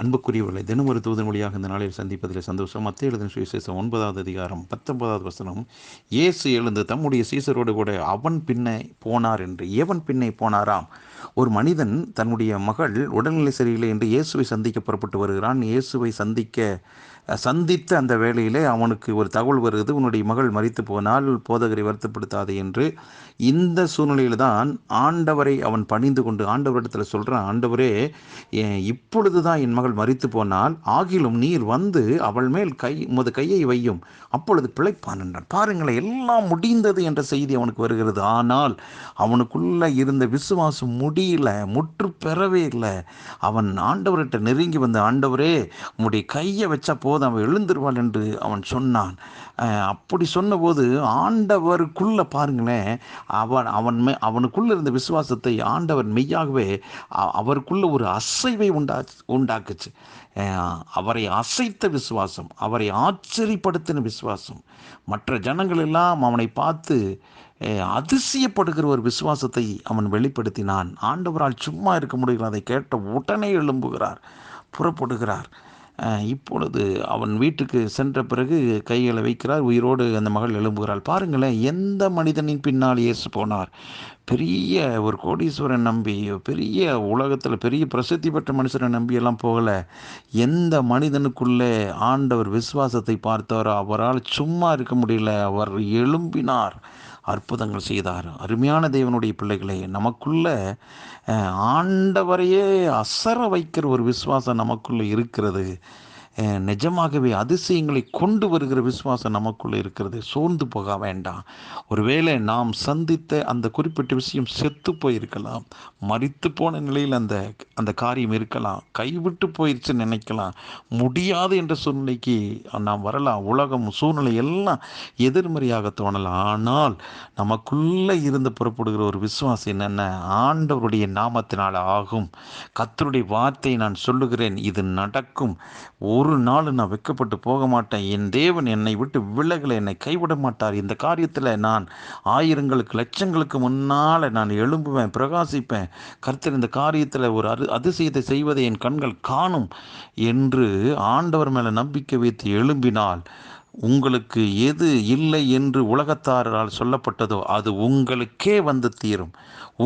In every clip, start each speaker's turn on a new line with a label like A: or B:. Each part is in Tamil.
A: அன்புக்குரியவர்களை தினம் ஒரு தூதன் வழியாக இந்த நாளில் சந்திப்பதில் சந்தோஷம். மத்திய எழுதின சுவிசேஷம் ஒன்பதாவது அதிகாரம் பத்தொன்பதாவது வசனம். இயேசு எழுந்து தம்முடைய சீசரோடு கூட அவன் பின்னே போனார் என்று. எவன் பின்னே போனாராம்? ஒரு மனிதன் தன்னுடைய மகள் உடல்நிலை சரியில்லை என்று இயேசுவை சந்திக்க புறப்பட்டு வருகிறான். இயேசுவை சந்திக்க சந்தித்த அந்த வேளையிலே அவனுக்கு ஒரு தகவல் வருகிறது. உன்னுடைய மகள் மறித்து போனால் போதகரை வருத்தப்படுத்தாது என்று. இந்த சூழ்நிலையில் தான் ஆண்டவரை அவன் பணிந்து கொண்டு ஆண்டவரிடத்தில் சொல்கிறான் ஆண்டவரே இப்பொழுது தான் என் மகள் மறித்து போனால் ஆகிலும் நீர் வந்து அவள் மேல் கை உமது கையை வையும். அப்பொழுது பிழைப்பான் என்றான். பாருங்களேன் எல்லாம் முடிந்தது என்ற செய்தி அவனுக்கு வருகிறது. ஆனால் அவனுக்குள்ளே இருந்த விசுவாசம் முடியல முற்று பெறவே இல்லை. அவன் ஆண்டவர்கிட்ட நெருங்கி வந்த ஆண்டவரே உம்முடைய கையை வச்சா போதும். அவன் எழுந்துருவாள் என்று அவன் சொன்னான். அப்படி சொன்னபோது ஆண்டவருக்குள்ளே பாருங்களேன் அவன் அவன் மே அவனுக்குள்ளே இருந்த விசுவாசத்தை ஆண்டவர் மெய்யாகவே அவருக்குள்ள ஒரு அசைவை உண்டா உண்டாக்குச்சு. அவரை அசைத்த விசுவாசம் அவரை ஆச்சரியப்படுத்தின விசுவாசம். மற்ற ஜனங்கள் எல்லாம் அவனை பார்த்து அதிசயப்படுகிற ஒரு விசுவாசத்தை அவன் வெளிப்படுத்தினான். ஆண்டவரால் சும்மா இருக்க முடியல அதை கேட்ட உடனே எழும்புகிறார் புறப்படுகிறார். இப்பொழுது அவன் வீட்டுக்கு சென்ற பிறகு கைகளை வைக்கிறார். உயிரோடு அந்த மகள் எழும்புகிறாள். பாருங்களேன் எந்த மனிதனின் பின்னால் இயேசு போனார்? பெரிய ஒரு கோடீஸ்வரன் நம்பி பெரிய உலகத்தில் பெரிய பிரசித்தி பெற்ற மனுஷரை நம்பியெல்லாம் போகலை. எந்த மனிதனுக்குள்ளே ஆண்டவர் விசுவாசத்தை பார்த்தாரோ அவரால் சும்மா இருக்க முடியல. அவர் எழும்பினார். அற்புதங்கள் செய்தார். அருமையான தேவனுடைய பிள்ளைகளே நமக்குள்ள ஆண்டவரையே அசர வைக்கிற ஒரு விசுவாசம் நமக்குள்ளே இருக்கிறது. நிஜமாகவே அதிசயங்களை கொண்டு வருகிற விசுவாசம் நமக்குள்ளே இருக்கிறது. சோர்ந்து போக வேண்டாம். ஒருவேளை நாம் சந்தித்த அந்த குறிப்பிட்ட விஷயம் செத்து போயிருக்கலாம். மறித்து போன நிலையில் அந்த அந்த காரியம் இருக்கலாம். கைவிட்டு போயிடுச்சுன்னு நினைக்கலாம். முடியாது என்ற சூழ்நிலைக்கு நாம் வரலாம். உலகம் சூழ்நிலை எல்லாம் எதிர்மறையாக தோணலாம். ஆனால் நமக்குள்ளே இருந்து புறப்படுகிற ஒரு விசுவாசம் என்னென்ன? ஆண்டவருடைய நாமத்தினால் ஆகும். கத்தருடைய வார்த்தையை நான் சொல்லுகிறேன். இது நடக்கும். ஒரு ஒரு நாள் நான் வெக்கப்பட்டு போக மாட்டேன். என் தேவன் என்னை விட்டு விலகலை என்னை கைவிட மாட்டார். இந்த காரியத்தில் நான் ஆயிரங்களுக்கு லட்சங்களுக்கு முன்னால் நான் எழும்புவேன் பிரகாசிப்பேன். கர்த்தர் இந்த காரியத்தில் ஒரு அரு அதிசயத்தை செய்வதை என் கண்கள் காணும் என்று ஆண்டவர் மேலே நம்பிக்கை வைத்து எழும்பினால் உங்களுக்கு எது இல்லை என்று உலகத்தாரால் சொல்லப்பட்டதோ அது உங்களுக்கே வந்து தீரும்.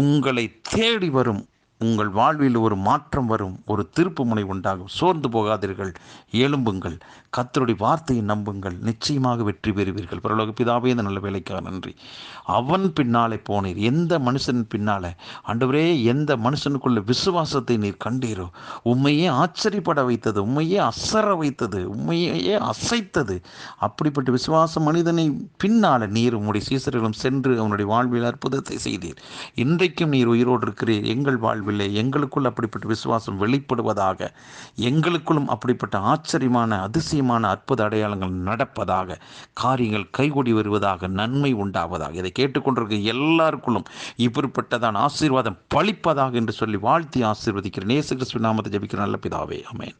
A: உங்களை தேடி வரும். உங்கள் வாழ்வில் ஒரு மாற்றம் வரும் ஒரு திருப்பு முனை உண்டாகும். சோர்ந்து போகாதீர்கள் எழும்புங்கள். கத்தருடைய வார்த்தையை நம்புங்கள். நிச்சயமாக வெற்றி பெறுவீர்கள். பரலோக பிதாவே இந்த நல்ல வேலைக்காக நன்றி. அவன் பின்னாலே போனீர். எந்த மனுஷன் பின்னாலே? ஆண்டவரே எந்த மனுஷனுக்குள்ள விசுவாசத்தை நீர் கண்டீரோ? உண்மையே ஆச்சரியப்பட வைத்தது உண்மையே அசர வைத்தது உண்மையே அசைத்தது. அப்படிப்பட்ட விசுவாச மனிதனை பின்னால நீர் உம்முடைய சீசர்களும் சென்று அவனுடைய வாழ்வில் அற்புதத்தை செய்தீர். இன்றைக்கும் நீர் உயிரோடு இருக்கிறீர். எங்கள் வாழ்வில் இல்லை எங்களுக்குள் அப்படிப்பட்ட விசுவாசம் வெளிப்படுவதாக எங்களுக்குள்ளும் அப்படிப்பட்ட ஆச்சரியமான அதிசயமான அற்புத அடையாளங்கள் நடப்பதாக காரியங்கள் கைகூடி வருவதாக நன்மை உண்டாவதாக இதை கேட்டுக்கொண்டிருக்க எல்லாருக்குள்ளும் இப்படிப்பட்டதான் ஆசீர்வாதம் பழிப்பதாக என்று சொல்லி வாழ்த்தி ஆசீர்வதிக்கிறேன். நேசு கிறிஸ்துவ நாமத்தை ஜபிக்கிற நல்ல பிதாவே அமேன்